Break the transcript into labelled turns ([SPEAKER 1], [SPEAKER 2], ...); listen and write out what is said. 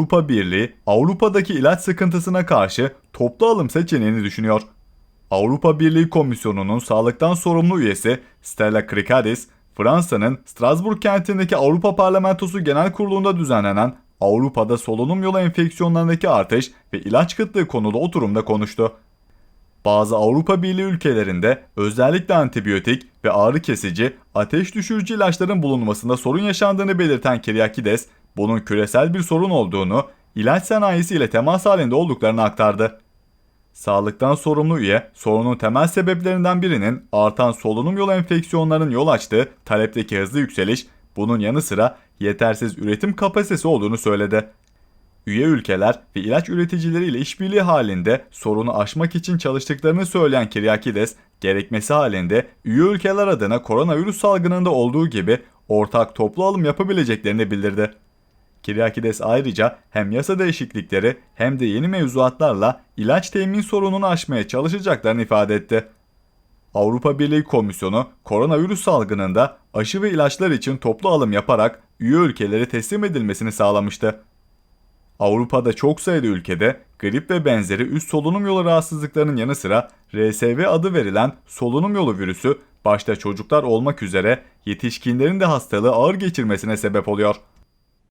[SPEAKER 1] Avrupa Birliği, Avrupa'daki ilaç sıkıntısına karşı toplu alım seçeneğini düşünüyor. Avrupa Birliği Komisyonu'nun sağlıktan sorumlu üyesi Stella Kyriakidis, Fransa'nın Strasbourg kentindeki Avrupa Parlamentosu Genel Kurulu'nda düzenlenen Avrupa'da solunum yolu enfeksiyonlarındaki artış ve ilaç kıtlığı konulu oturumda konuştu. Bazı Avrupa Birliği ülkelerinde özellikle antibiyotik ve ağrı kesici, ateş düşürücü ilaçların bulunmasında sorun yaşandığını belirten Kyriakides, bunun küresel bir sorun olduğunu, ilaç sanayisi ile temas halinde olduklarını aktardı. Sağlıktan sorumlu üye, sorunun temel sebeplerinden birinin artan solunum yolu enfeksiyonlarının yol açtığı talepteki hızlı yükseliş, bunun yanı sıra yetersiz üretim kapasitesi olduğunu söyledi. Üye ülkeler ve ilaç üreticileriyle işbirliği halinde sorunu aşmak için çalıştıklarını söyleyen Kyriakides, gerekmesi halinde üye ülkeler adına koronavirüs salgınında olduğu gibi ortak toplu alım yapabileceklerini bildirdi. Kyriakides ayrıca hem yasa değişiklikleri hem de yeni mevzuatlarla ilaç temin sorununu aşmaya çalışacaklarını ifade etti. Avrupa Birliği Komisyonu koronavirüs salgınında aşı ve ilaçlar için toplu alım yaparak üye ülkeleri teslim edilmesini sağlamıştı. Avrupa'da çok sayıda ülkede grip ve benzeri üst solunum yolu rahatsızlıklarının yanı sıra RSV adı verilen solunum yolu virüsü başta çocuklar olmak üzere yetişkinlerin de hastalığı ağır geçirmesine sebep oluyor.